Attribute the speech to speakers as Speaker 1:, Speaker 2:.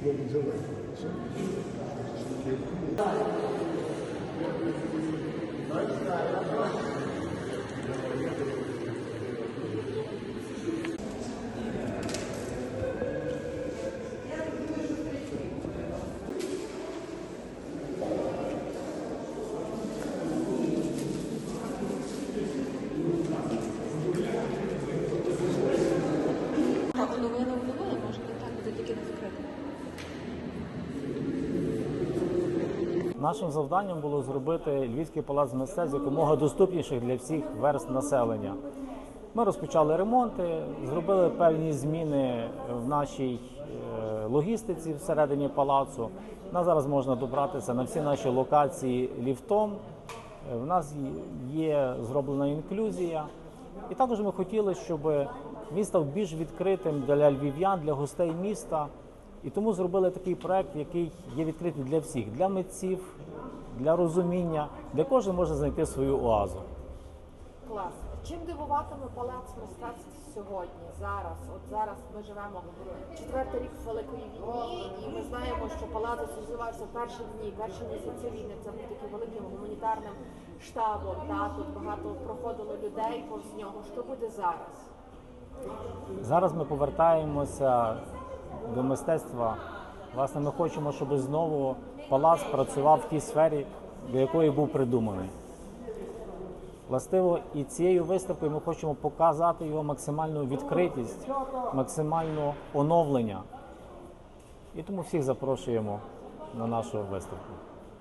Speaker 1: 我们认为的。是
Speaker 2: Нашим завданням було зробити Львівський палац мистецтв якомога доступніших для всіх верст населення. Ми розпочали ремонти, зробили певні зміни в нашій е, логістиці всередині палацу. На зараз можна добратися на всі наші локації ліфтом. Е, В нас є зроблена інклюзія. І також ми хотіли, щоб міст став більш відкритим для львів'ян, для гостей міста. І тому зробили такий проект, який є відкритий для всіх, для митців, для розуміння, де кожен може знайти свою оазу.
Speaker 3: Клас. Чим дивуватиме палац мистецтв сьогодні, зараз? От зараз ми живемо четвертий рік Великої війни, і ми знаємо, що палац асоціювався перші дні, перші місяці війни. Це був таким великим гуманітарним штабом. Да? Тут багато проходило людей повз нього. Що буде зараз?
Speaker 2: Зараз ми повертаємося до мистецтва. Власне, ми хочемо, щоб знову палац працював в тій сфері, до якої був придуманий. Властиво, і цією виставкою ми хочемо показати його максимальну відкритість, максимальне оновлення. І тому всіх запрошуємо на нашу виставку.